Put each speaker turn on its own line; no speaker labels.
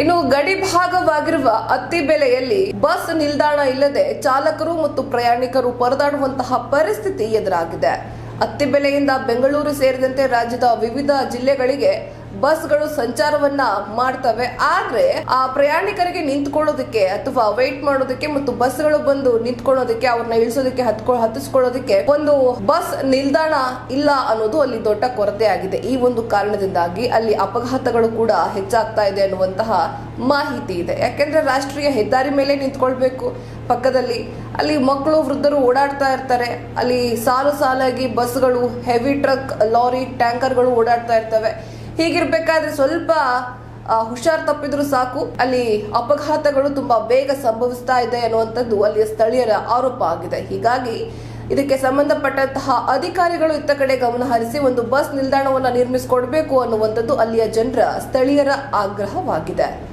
ಇನ್ನು ಗಡಿ ಭಾಗವಾಗಿರುವ ಅತ್ತಿಬೆಲೆಯಲ್ಲಿ ಬಸ್ ನಿಲ್ದಾಣ ಇಲ್ಲದೆ ಚಾಲಕರು ಮತ್ತು ಪ್ರಯಾಣಿಕರು ಪರದಾಡುವಂತಹ ಪರಿಸ್ಥಿತಿ ಎದುರಾಗಿದೆ. ಅತ್ತಿಬೆಲೆಯಿಂದ ಬೆಂಗಳೂರು ಸೇರಿದಂತೆ ರಾಜ್ಯದ ವಿವಿಧ ಜಿಲ್ಲೆಗಳಿಗೆ ಬಸ್ಗಳು ಸಂಚಾರವನ್ನ ಮಾಡ್ತವೆ. ಆದ್ರೆ ಆ ಪ್ರಯಾಣಿಕರಿಗೆ ನಿಂತ್ಕೊಳ್ಳೋದಕ್ಕೆ ಅಥವಾ ವೇಟ್ ಮಾಡೋದಕ್ಕೆ ಮತ್ತು ಬಸ್ಗಳು ಬಂದು ನಿಂತ್ಕೊಳ್ಳೋದಕ್ಕೆ ಅವ್ರನ್ನ ಇಳಿಸೋದಕ್ಕೆ, ಹತ್ಕೊ, ಹತ್ತಿಸ್ಕೊಳ್ಳೋದಕ್ಕೆ ಒಂದು ಬಸ್ ನಿಲ್ದಾಣ ಇಲ್ಲ ಅನ್ನೋದು ಅಲ್ಲಿ ದೊಡ್ಡ ಕೊರತೆ ಆಗಿದೆ. ಈ ಒಂದು ಕಾರಣದಿಂದಾಗಿ ಅಲ್ಲಿ ಅಪಘಾತಗಳು ಕೂಡ ಹೆಚ್ಚಾಗ್ತಾ ಇದೆ ಅನ್ನುವಂತಹ ಮಾಹಿತಿ ಇದೆ. ಯಾಕೆಂದ್ರೆ ರಾಷ್ಟ್ರೀಯ ಹೆದ್ದಾರಿ ಮೇಲೆ ನಿಂತ್ಕೊಳ್ಬೇಕು. ಪಕ್ಕದಲ್ಲಿ ಅಲ್ಲಿ ಮಕ್ಕಳು, ವೃದ್ಧರು ಓಡಾಡ್ತಾ ಇರ್ತಾರೆ. ಅಲ್ಲಿ ಸಾಲು ಸಾಲಾಗಿ ಬಸ್ಗಳು ಹೆವಿ ಟ್ರಕ್ ಲಾರಿ ಟ್ಯಾಂಕರ್ಗಳು ಓಡಾಡ್ತಾ ಇರ್ತವೆ. ಹೀಗಿರ್ಬೇಕಾದ್ರೆ ಸ್ವಲ್ಪ ಹುಷಾರ್ ತಪ್ಪಿದ್ರು ಸಾಕು. ಅಲ್ಲಿ ಅಪಘಾತಗಳು ತುಂಬಾ ಬೇಗ ಸಂಭವಿಸ್ತಾ ಇದೆ ಅನ್ನುವಂಥದ್ದು ಅಲ್ಲಿಯ ಸ್ಥಳೀಯರ ಆರೋಪ ಆಗಿದೆ. ಹೀಗಾಗಿ ಇದಕ್ಕೆ ಸಂಬಂಧಪಟ್ಟಂತಹ ಅಧಿಕಾರಿಗಳು ಇತ್ತ ಕಡೆ ಗಮನ ಹರಿಸಿ ಒಂದು ಬಸ್ ನಿಲ್ದಾಣವನ್ನು ನಿರ್ಮಿಸಿಕೊಡ್ಬೇಕು ಅನ್ನುವಂಥದ್ದು ಅಲ್ಲಿಯ ಜನರ ಸ್ಥಳೀಯರ ಆಗ್ರಹವಾಗಿದೆ.